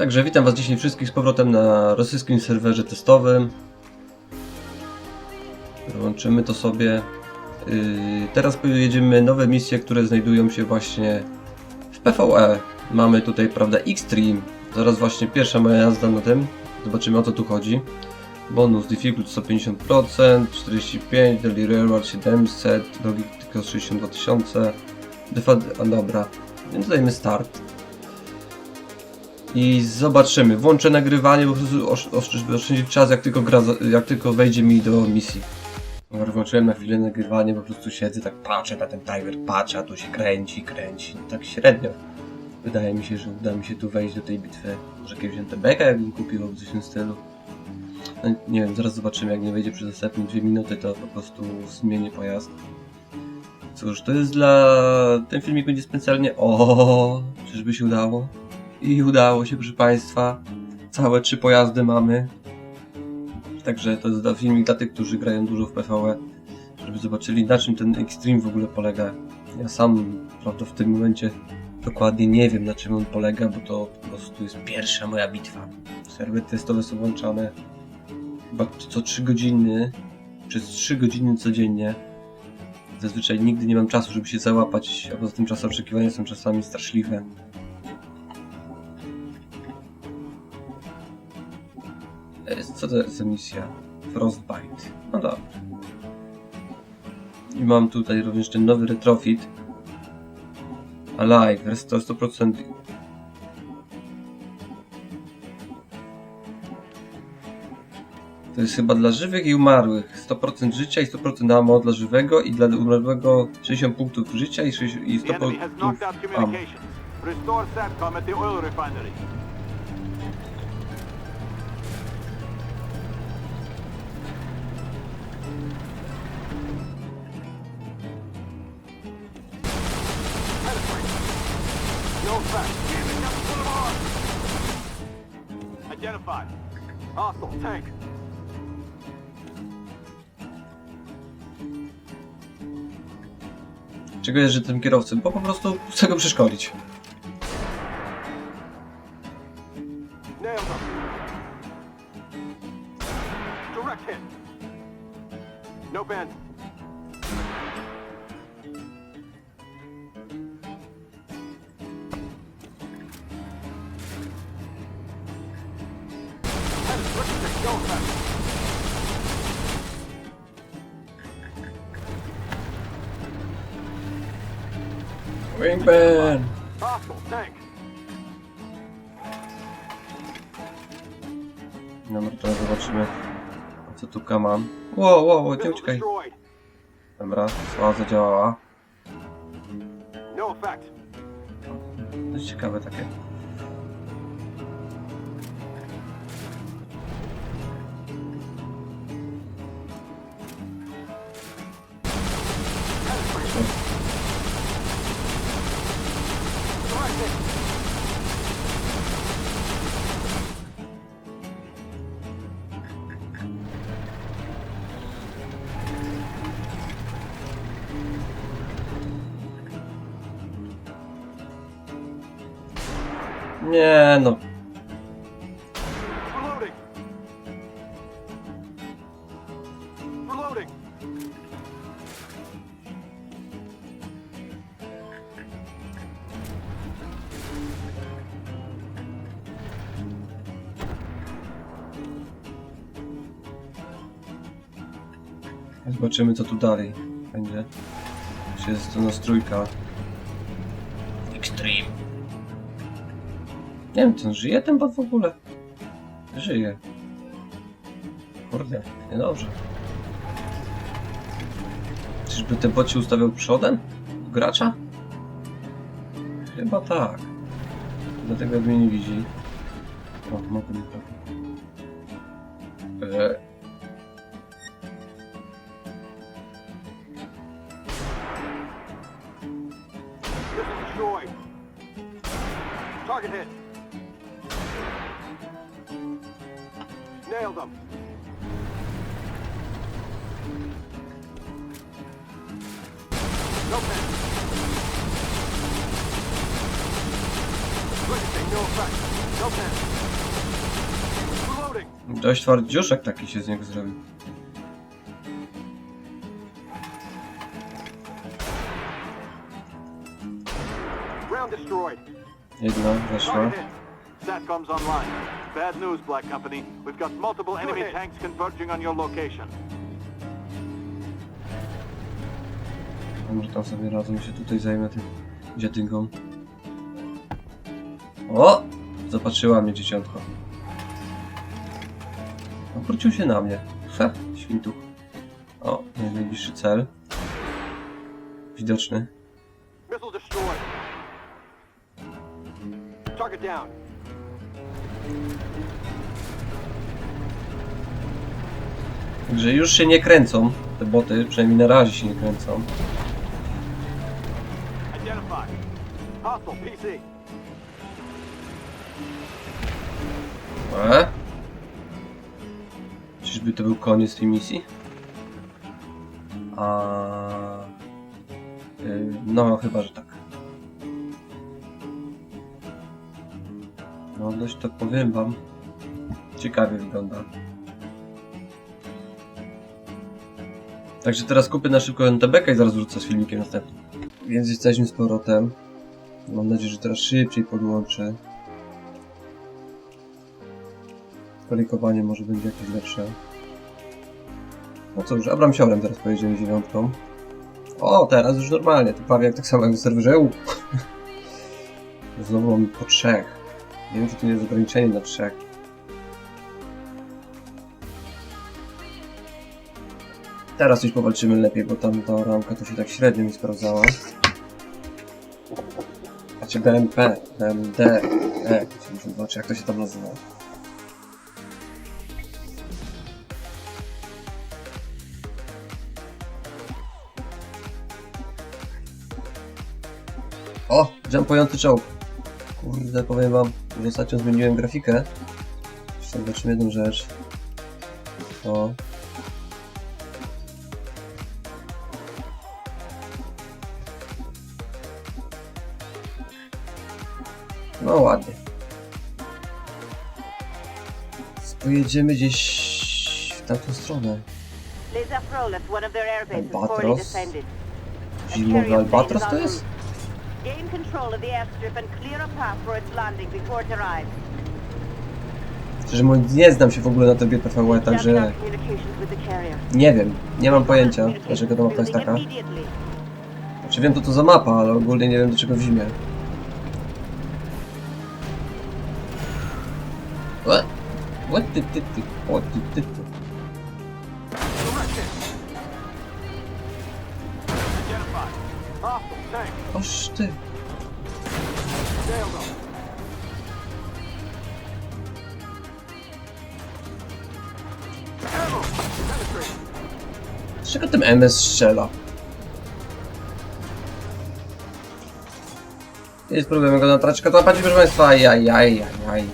Także witam Was dzisiaj wszystkich z powrotem na rosyjskim serwerze testowym. Łączymy to sobie. Yy, teraz pojedziemy nowe misje, które znajdują się właśnie w PvE. Mamy tutaj, prawda, Xtreme. Zaraz właśnie pierwsza moja jazda na tym. Zobaczymy o co tu chodzi. Bonus difficulty 150%, 45, daily reward 700, logik tylko 62 tysiące. Dobra, więc dajmy start. I zobaczymy. Włączę nagrywanie, po prostu osz- osz- oszczędzić czas, jak tylko, gra, jak tylko wejdzie mi do misji. Włączyłem na chwilę nagrywanie, po prostu siedzę, tak patrzę na ten timer, patrzę, a tu się kręci, kręci. Tak średnio. Wydaje mi się, że uda mi się tu wejść do tej bitwy. Może kiedyś NTBK jakbym kupił, albo coś w tym stylu. No, nie wiem, zaraz zobaczymy, jak nie wejdzie przez ostatnie dwie minuty, to po prostu zmienię pojazd. Cóż, to jest dla... Ten filmik będzie specjalnie... O, czyżby się udało? I udało się, proszę Państwa. Całe trzy pojazdy mamy. Także to jest filmik dla tych, którzy grają dużo w PvE. Żeby zobaczyli na czym ten Extreme w ogóle polega. Ja sam, prawda, w tym momencie dokładnie nie wiem na czym on polega, bo to po prostu jest pierwsza moja bitwa. Serwery testowe są włączane chyba co 3 godziny, przez 3 godziny codziennie. Zazwyczaj nigdy nie mam czasu, żeby się załapać, a poza tym czasy oczekiwania są czasami straszliwe. E, Co to jest za misja? Frostbite. No dobra. I mam tutaj również ten nowy retrofit. Alive, restore 100%. To jest chyba dla żywych i umarłych. 100% życia i 100% ammo dla żywego i dla umarłego 60 punktów życia i, 60, i 100 The enemy has punktów ammo. Czego jest, że tym kierowcą? Bo po prostu chcę go przeszkolić. Wingman! Tank. Dobra, teraz zobaczymy co tu mam. Wow, wow, wow, nie uciekaj. Dobra, słaba zadziałała. No effect. Dość ciekawe takie. Nie no, zobaczymy co tu dalej będzie. Jest to nastrójka. Nie wiem, on żyje ten bot w ogóle? Żyje. Kurde, niedobrze. Czyżby ten bot się ustawiał przodem? Gracza? Chyba tak. Dlatego mnie nie widzi. O, mogę nie tak. Target hit. Dość twardziuszek taki się z niego zrobił. Jedna weszła. SATCOM's online. Bad news, Black Company. We've got multiple enemy tanks converging on your location. Może tam sobie razem się tutaj zajmę tym dziadynką. O! Zobaczyła mnie dzieciątko. Obrócił się na mnie. Ha, świntuch. O, najbliższy cel. Widoczny. Także już się nie kręcą. Te boty, przynajmniej na razie się nie kręcą. Identified. Czyżby to był koniec tej misji? A... y, No, chyba, że tak. No, dość to powiem wam. Ciekawie wygląda. Także teraz kupię na szybko NTBK i zaraz wrócę z filmikiem następnym. Więc jesteśmy z powrotem. Mam nadzieję, że teraz szybciej podłączę. Kolikowanie może będzie jakieś lepsze. No cóż, Abramsiorem teraz pojedziemy dziewiątką. O, teraz już normalnie, to prawie jak tak samo jak w serwerze EU. Znowu mam po trzech. Wiem, czy to nie jest ograniczenie na trzech. Teraz już powalczymy lepiej, bo tam ta ramka to się tak średnio mi sprawdzała. Znaczy BMP, BMD, e, zobaczyć jak to się tam nazywa. Jumpujący czołg. Kurde, powiem wam, że ostatnio zmieniłem grafikę. Zobaczymy jedną rzecz. O. No ładnie. Pojedziemy gdzieś w tamtą stronę. Albatros? Zimowy Albatros to jest? Gain control of the airstrip and clear a path for its landing before it arrives. Szczerze mówiąc, nie znam się w ogóle na Jamming our także communications with the carrier. nie wiem. Nie mam pojęcia, dlaczego ta mapa jest taka. Immediately. Znaczy wiem, to to za mapa, ale ogólnie nie wiem, do czego w zimie. What? What ty ty ty? What ty ty ty? Oż ty. Z czego tym MS strzela? Nie spróbujemy go na traczkę złapać, proszę państwa. Ajajaj, ajaj.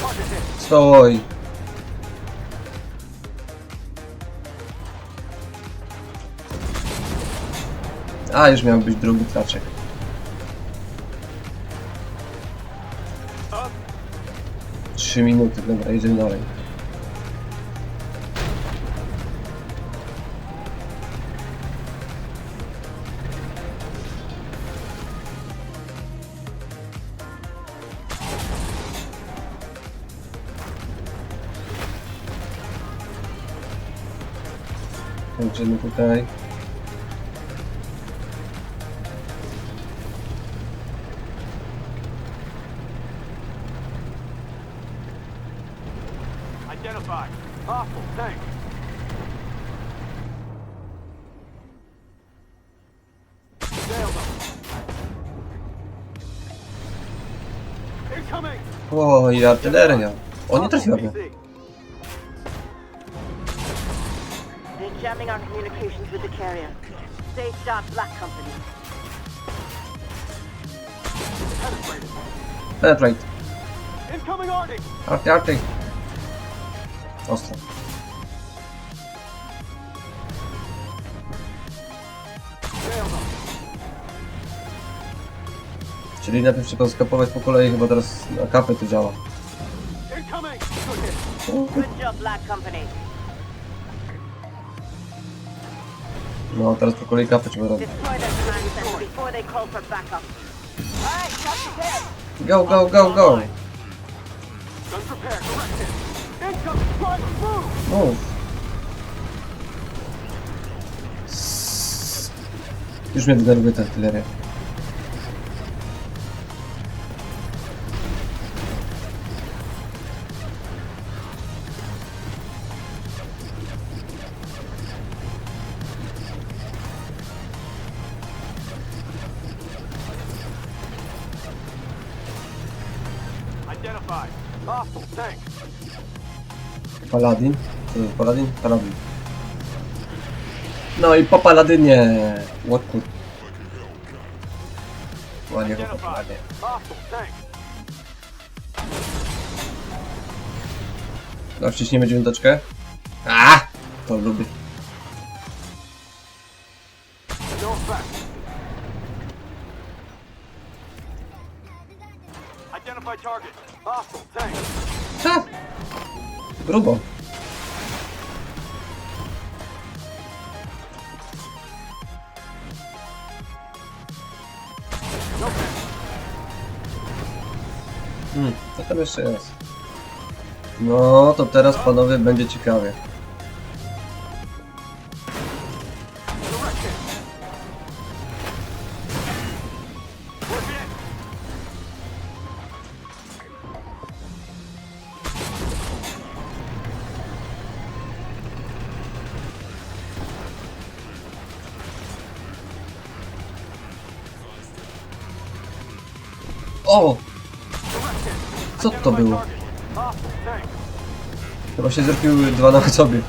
Target hit. Stój. A, już miał być drugi traczek. Trzy minuty, dobra, jedziemy dalej. Kończymy tutaj. Identified. Hostile tank. Nailed them. Incoming. O, i artyleria. O, nie trafiła mnie. PC. They're jamming our communications with the carrier. Stay sharp, Black Company. Penetrated. Penetrate. Incoming Arctic. Arty, arty. Ostro. Czyli najpierw trzeba skapować po kolei, chyba teraz na kapę to działa. No, teraz po kolei kapę trzeba robić. Go, go, go, go! Mów. Już mnie denerwuje ta artyleria. Paladin? Jest Paladin? Paladin. No i po Paladynie! Łotku. Ładnie go po Identified. Paladynie. Hostile tank. A wciśniemy dziewiąteczkę? A! To lubię. No. Identify target. Hostile tank. Grubo. Hmm, co tam jeszcze jest? No, to teraz panowie będzie ciekawie. O! Co to było? Chyba się zerpiły dwa na sobie.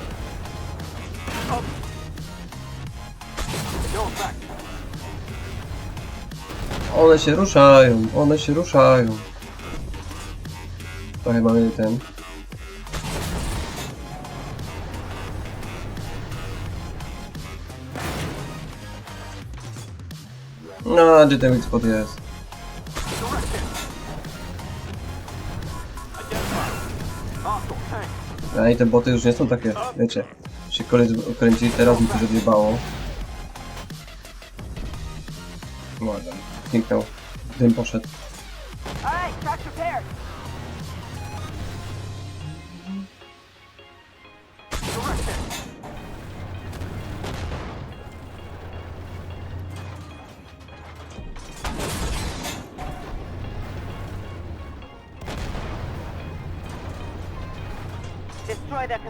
One się ruszają, one się ruszają. Trochę mamy ten. No, gdzie ten spot jest? A i te boty już nie są takie, wiecie. Się kręcili, teraz mi coś odjebało. Ładnie. Zniknął. Dym poszedł.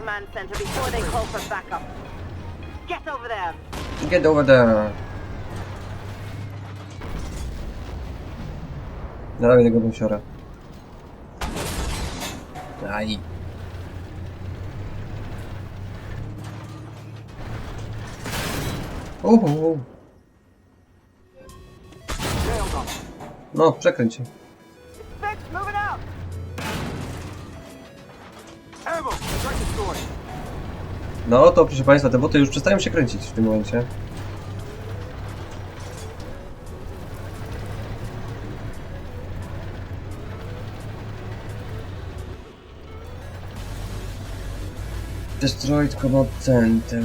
Command center before they call for backup. Get over there. Get over there. Dawaj tego bąsiora. Aj. Uhu. No, przekręć się. No to proszę Państwa, te boty już przestają się kręcić w tym momencie. Destroyed Command Center.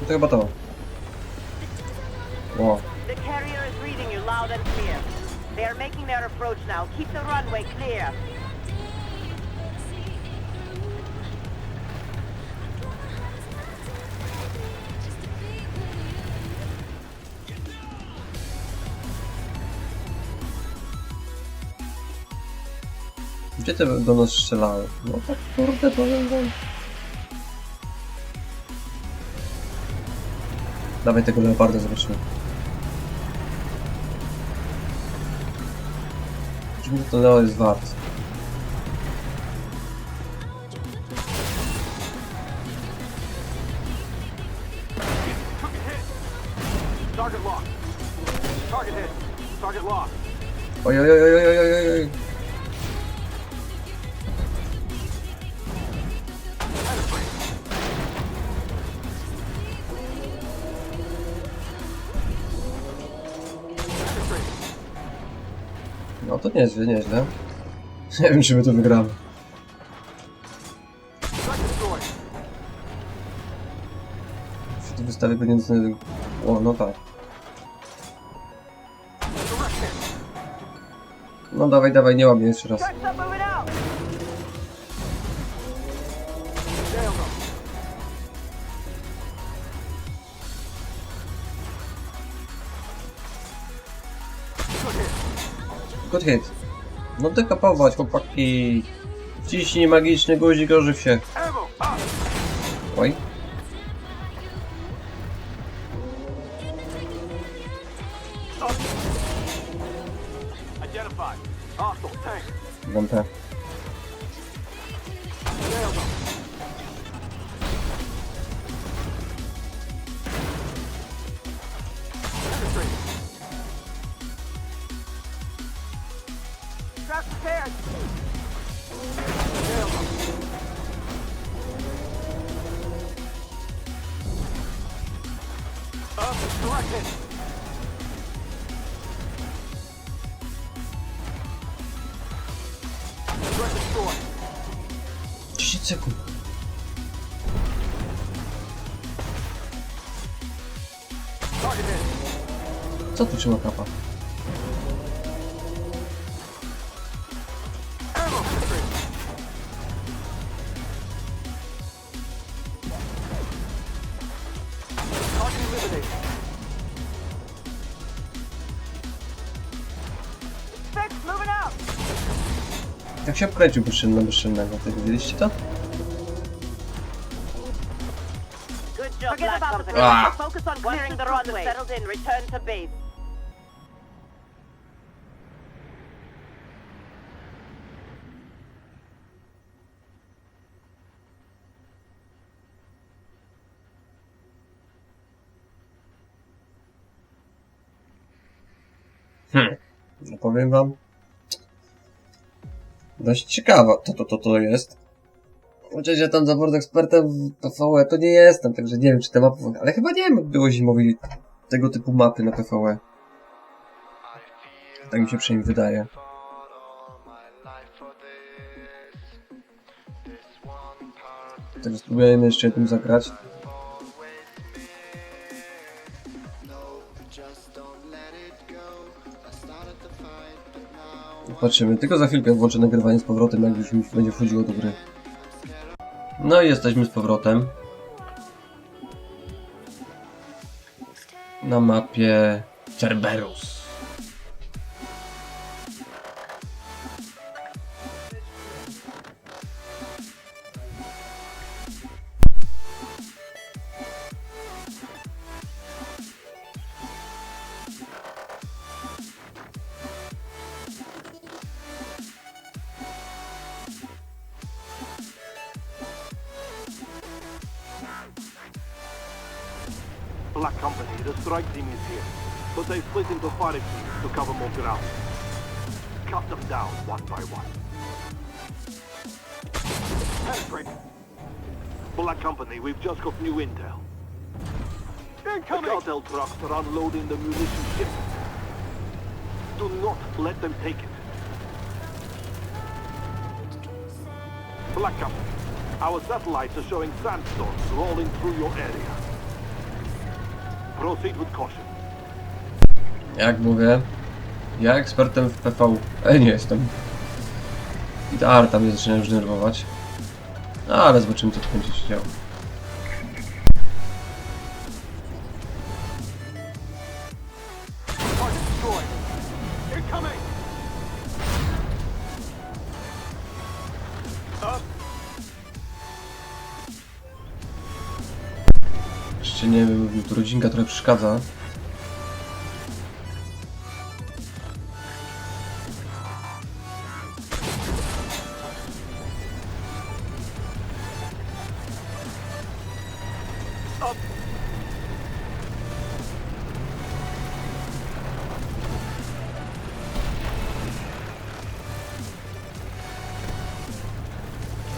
No to chyba to. Loud and clear. They are making their approach now. Keep the runway clear. Gdzie te do nas strzelały? No tak kurde powiem wam. Dawaj tego leoparda zobaczymy. Czemu to Leo jest wart? Took a hit. Target locked. Target hit. Target locked. Oj, oj, oj, oj, oj, to nieźle, nieźle. Nie wiem, czy my to wygramy. Się tu wystawię dostanę... O, no tak. No dawaj, dawaj, nie łamie jeszcze raz. Good hit. No dekapować, chłopaki. Wciśnij magiczny guzik, ożyw się. Oj. Identified. Hostile tank. 10 sekund. Co tu trzyma kapa? Się obkręcił bezczynny bezczynnego, to widzieliście to? Good job, Black Company. Ah. Focus on clearing the runway. settled in, return to base. Hmm. No powiem wam. Dość ciekawa to to, to, to jest. Chociaż ja tam zawód ekspertem w PvE to nie jestem, także nie wiem czy te mapy... Ale chyba nie wiem, było zimowej tego typu mapy na PvE. Tak mi się przynajmniej wydaje. Także spróbujemy jeszcze tym zagrać. Patrzymy, tylko za chwilkę włączę nagrywanie z powrotem, jak już mi będzie wchodziło do gry. No i jesteśmy z powrotem. Na mapie Cerberus. Black Company, the strike team is here. But they split into five teams to cover more ground. Cut them down one by one. Penetrating. Black Company, we've just got new intel. Incoming! The cartel trucks are unloading the munition ship. Do not let them take it. Black Company, our satellites are showing sandstorms rolling through your area. Proceed with caution. Jak mówię, ja ekspertem w PV e, nie jestem. I ta arta mnie zaczyna już denerwować. No, ale zobaczymy co tu będzie się działo. Rodzinka trochę przeszkadza.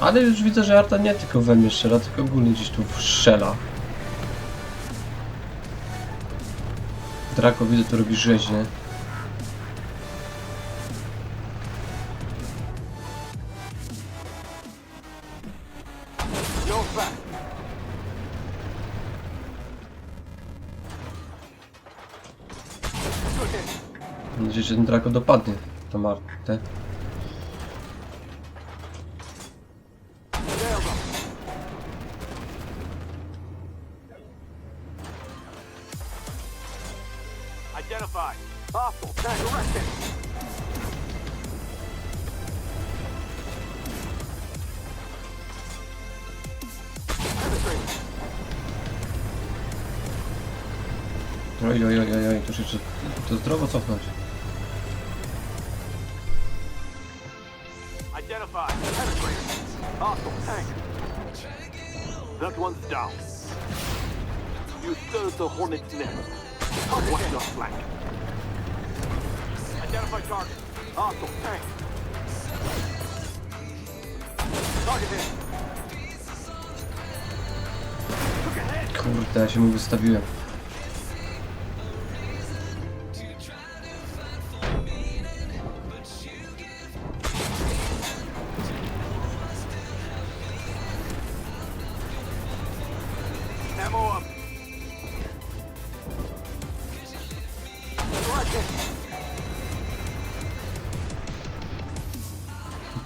Ale już widzę, że arta nie tylko we mnie strzela, tylko ogólnie gdzieś tu strzela. Draco widzę, to robi rzeźnie. Mam nadzieję, że ten Draco dopadnie tą Martę. Identified. Hostile. Arrested. Penetrating. Oj, oj, oj, oj, oj, to się jeszcze to zdrowo cofnąć. Identified. Hostile. Tank. That one's down. You the hornet's nest. Kurde, ja się mu wystawiłem.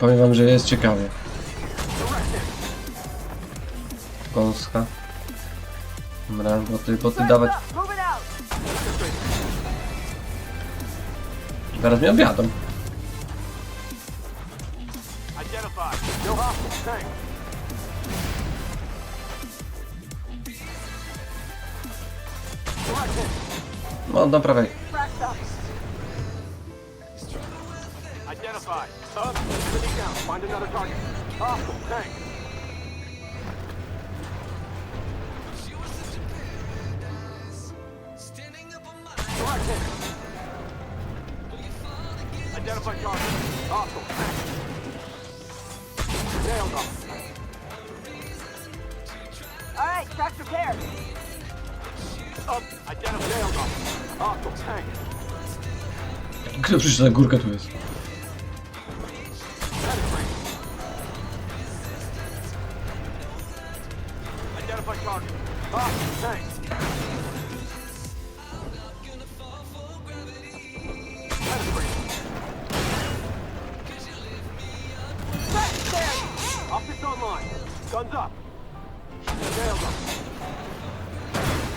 Powiem wam, że jest ciekawie. Gąska. Dobra, boty, boty dawać. Zaraz mnie objadą. No hostile. Identified. Up. Sitting down. Find another target. Hostile. Tank. Arrested. Identify target. Hostile. Tank. Nailed him. Alright, track's repaired. Up. Identify. Nailed him. Hostile. Tank. Kto przyszedł na górkę tu jest? Guns up. Nailed him.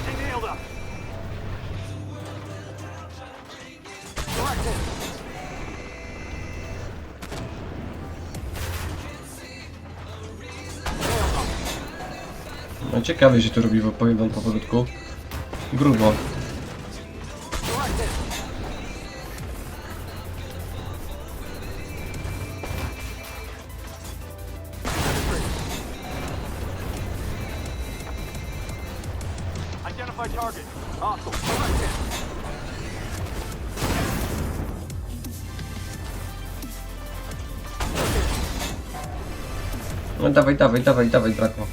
They nailed us. Direct hit. Nailed him. No ciekawie się to robi, bo powiem wam. Grubo. Dawaj, dawaj, dawaj, dawaj, Draco.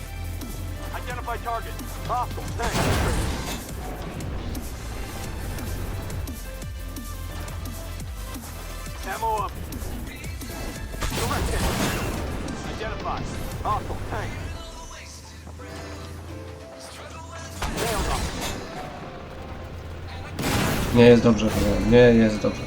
Nie jest dobrze. Nie jest dobrze.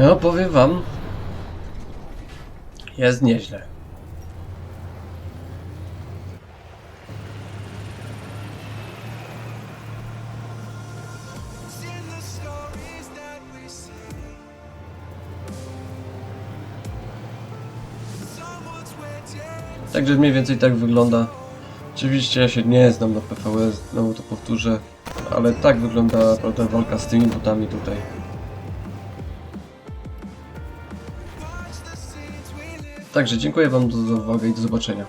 No powiem wam. Jest nieźle. Także mniej więcej tak wygląda. Oczywiście ja się nie znam na PvE, znowu to powtórzę, ale tak wygląda prawda, walka z tymi botami tutaj. Także dziękuję Wam za uwagę i do zobaczenia.